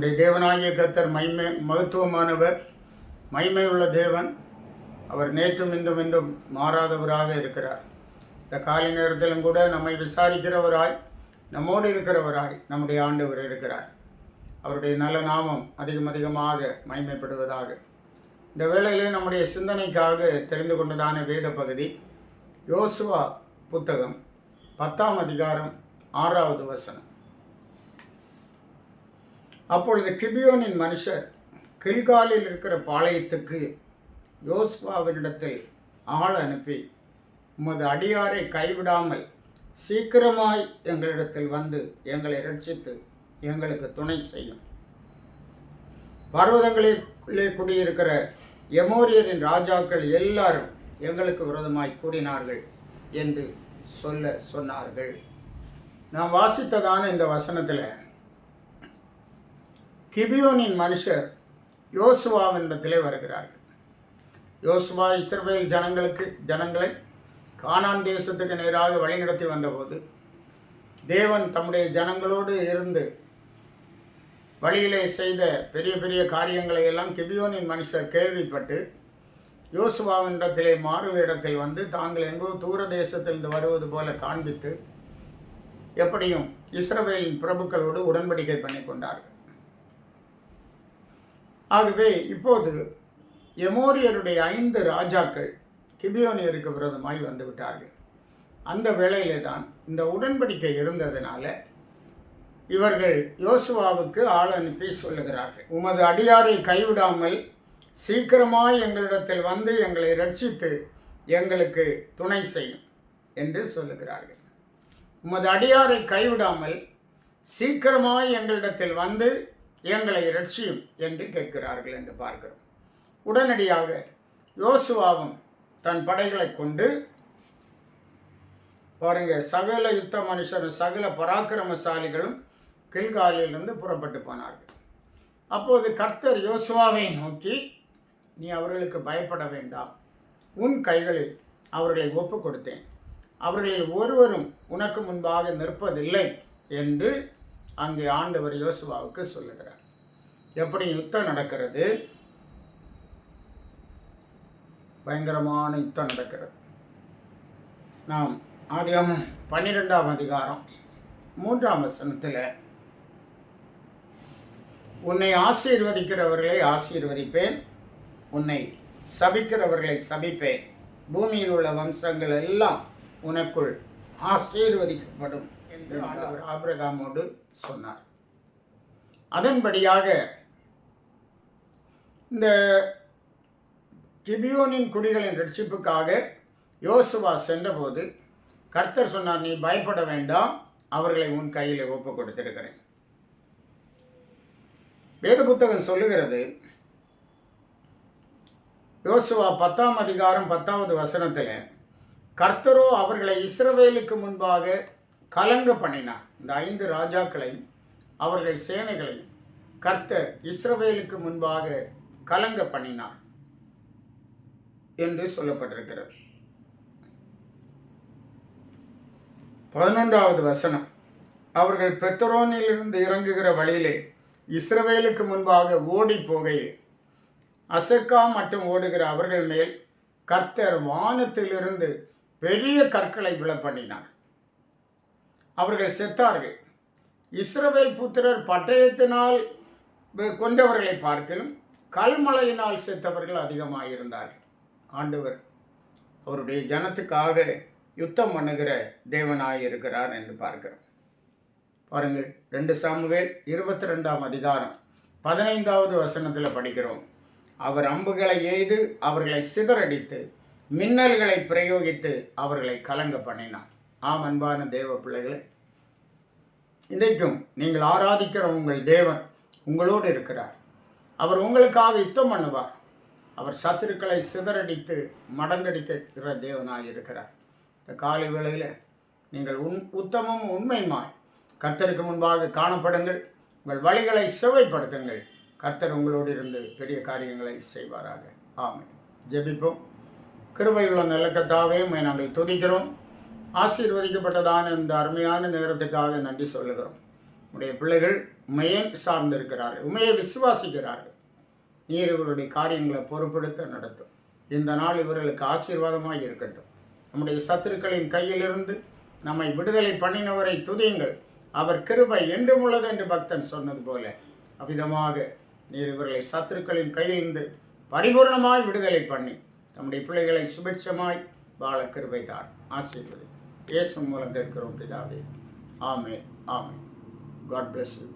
நம்முடைய தேவனாகிய கர்த்தர் மைமை மகத்துவமானவர் மைமை உள்ள தேவன். அவர் நேற்றும் இன்றும் இன்றும் மாறாதவராக இருக்கிறார். இந்த காலை நேரத்திலும் கூட நம்மை விசாரிக்கிறவராய் நம்மோடு இருக்கிறவராய் நம்முடைய ஆண்டவர் இருக்கிறார். அவருடைய நல்ல நாமம் அதிகம் அதிகமாக மைமைப்படுவதாக இந்த வேளையிலே நம்முடைய சிந்தனைக்காக தெரிந்து கொண்டதான வேத பகுதி யோசுவா புத்தகம் பத்தாம் அதிகாரம் ஆறாவது வசனம். அப்பொழுது கிபியோனின் மனுஷர் கில்காலில் இருக்கிற பாளையத்துக்கு யோஸ்வாவினிடத்தில் ஆள் அனுப்பி உமது அடியாரை கைவிடாமல் சீக்கிரமாய் எங்களிடத்தில் வந்து எங்களை ரட்சித்து எங்களுக்கு துணை செய்யும். பர்வதங்களிலே குடியிருக்கிற எமோரியரின் ராஜாக்கள் எல்லாரும் எங்களுக்கு விரோதமாய் கூடினார்கள் என்று சொல்ல சொன்னார்கள். நாம் வாசித்ததான இந்த வசனத்தில் கிபியோனின் மனுஷர் யோசுவாவினிடத்திலே வருகிறார்கள். யோசுவா இஸ்ரவேல் ஜனங்களுக்கு ஜனங்களை கானான் தேசத்துக்கு நேராக வழிநடத்தி வந்தபோது தேவன் தம்முடைய ஜனங்களோடு இருந்து வழியிலே செய்த பெரிய பெரிய காரியங்களை எல்லாம் கிபியோனின் மனுஷர் கேள்விப்பட்டு யோசுவாவினிடத்திலே மாறு இடத்தில் வந்து தாங்கள் எங்கோ தூர தேசத்திலிருந்து வருவது போல காண்பித்து எப்படியும் இஸ்ரவேலின் பிரபுக்களோடு உடன்படிக்கை பண்ணி கொண்டார்கள் ஆகவே இப்போது எமோரியருடைய ஐந்து ராஜாக்கள் கிபியோனியருக்கு விரோதமாய் வந்து விட்டார்கள் அந்த வேளையிலே தான் இந்த உடன்படிக்கை இருந்ததுனால இவர்கள் யோசுவாவுக்கு ஆள் அனுப்பி சொல்லுகிறார்கள். உமது அடியாரை கைவிடாமல் சீக்கிரமாய் எங்களிடத்தில் வந்து எங்களை ரட்சித்து எங்களுக்கு துணை செய்யும் என்று சொல்லுகிறார்கள். உமது அடியாரை கைவிடாமல் சீக்கிரமாய் எங்களிடத்தில் வந்து எங்களை ரட்சியும் என்று கேட்கிறார்கள் என்று பார்க்கிறோம். உடனடியாக யோசுவாவும் தன் படைகளை கொண்டு பாருங்க சகல யுத்த மனுஷரும் சகல பராக்கிரமசாலிகளும் கில்காலிலிருந்து புறப்பட்டு போனார்கள். அப்போது கர்த்தர் யோசுவாவை நோக்கி நீ அவர்களுக்கு பயப்பட வேண்டாம். உன் கைகளில் அவர்களை ஒப்பு கொடுத்தேன் அவர்களில் ஒருவரும் உனக்கு முன்பாக நிற்பதில்லை என்று அங்கே ஆண்டவர் யோசுவாவுக்கு சொல்லுகிறார். எப்படி யுத்தம் நடக்கிறது? பயங்கரமான யுத்தம் நடக்கிறது. நாம் ஆகியம் பன்னிரெண்டாம் அதிகாரம் மூன்றாம் வசனத்தில் உன்னை ஆசீர்வதிக்கிறவர்களை ஆசீர்வதிப்பேன் உன்னை சபிக்கிறவர்களை சபிப்பேன். பூமியில் உள்ள வம்சங்கள் எல்லாம் உனக்குள் ஆசீர்வதிக்கப்படும். என்று ஆண்டவர் ஆபிரகாமோடு சொன்னார். அதன்படியாக இந்த கிபியோனின் குடிகளின் ரட்சிப்புக்காக யோசுவா சென்றபோது கர்த்தர் சொன்னார் நீ பயப்பட வேண்டாம் அவர்களை உன் கையில் ஒப்பு கொடுத்திருக்கிறேன். வேத புத்தகம் சொல்லுகிறது யோசுவா பத்தாம் அதிகாரம் பத்தாவது வசனத்தில் கர்த்தரோ அவர்களை இஸ்ரவேலுக்கு முன்பாக கலங்க பண்ணினார். இந்த ஐந்து ராஜாக்களை அவர்கள் சேனைகளை கர்த்தர் இஸ்ரவேலுக்கு முன்பாக கலங்க பண்ணினார் என்று சொல்லப்பட்டிருக்கிறது. பதினொன்றாவது வசனம். அவர்கள் பெத்தரோனிலிருந்து இறங்குகிற வழியிலே இஸ்ரவேலுக்கு முன்பாக ஓடி போகையில் அசக்கா மட்டும் ஓடுகிற அவர்கள் மேல் கர்த்தர் வானத்திலிருந்து பெரிய கற்களை விழப்பண்ணினார். அவர்கள் செத்தார்கள். இஸ்ரவேல் புத்திரர் பட்டயத்தினால் கொண்டவர்களை பார்க்கலும் கல்மலையினால் செத்தவர்கள் அதிகமாயிருந்தார்கள். ஆண்டவர் அவருடைய ஜனத்துக்காக யுத்தம் பண்ணுகிற தேவனாய் இருக்கிறார் என்று பார்க்கிறோம். பாருங்கள் ரெண்டு சாமுவேல் இருபத்தி ரெண்டாம் அதிகாரம் பதினைந்தாவது வசனத்தில் படிக்கிறோம். அவர் அம்புகளை எய்து அவர்களை சிதறடித்து மின்னல்களை பிரயோகித்து அவர்களை கலங்க பண்ணினார். ஆம் அன்பான தேவ பிள்ளைகளே இன்றைக்கும் நீங்கள் ஆராதிக்கிற உங்கள் தேவன் உங்களோடு இருக்கிறார். அவர் உங்களுக்காக யுத்தம் பண்ணுவார். அவர் சத்துருக்களை சிதறடித்து மடங்கடிக்கிற தேவனாய் இருக்கிறார். இந்த காலை வேளையில் நீங்கள் உன் உத்தமும் உண்மையுமாய் கர்த்தருக்கு முன்பாக காணப்படுங்கள். உங்கள் வழிகளை செவைப்படுத்துங்கள். கர்த்தர் உங்களோடு இருந்து பெரிய காரியங்களை செய்வாராக. ஆமை ஜெபிப்போம். கிருபையுள்ள நிலக்கத்தாவே நாங்கள் துதிக்கிறோம். ஆசீர்வதிக்கப்பட்டதான இந்த அருமையான நேரத்துக்காக நன்றி சொல்லுகிறோம். உடைய பிள்ளைகள் உமையை சார்ந்திருக்கிறார்கள். உண்மையை விசுவாசிக்கிறார்கள். நீர் இவருடைய காரியங்களை பொறுப்படுத்த நடத்தும். இந்த நாள் இவர்களுக்கு ஆசீர்வாதமாக இருக்கட்டும். நம்முடைய சத்துருக்களின் கையிலிருந்து நம்மை விடுதலை பண்ணினவரை துதியுங்கள். அவர் கிருபை என்றும் உள்ளது என்று பக்தன் சொன்னது போல அவ்விதமாக நீர் இவர்களை சத்துருக்களின் கையிலிருந்து பரிபூர்ணமாய் விடுதலை பண்ணி நம்முடைய பிள்ளைகளை சுபிட்சமாய் வாழ கிருபை தான் ஆசீர்வதி இயேசு மூலம் கேட்கிறோம் பிதாவே ஆமே ஆமே காட் bless you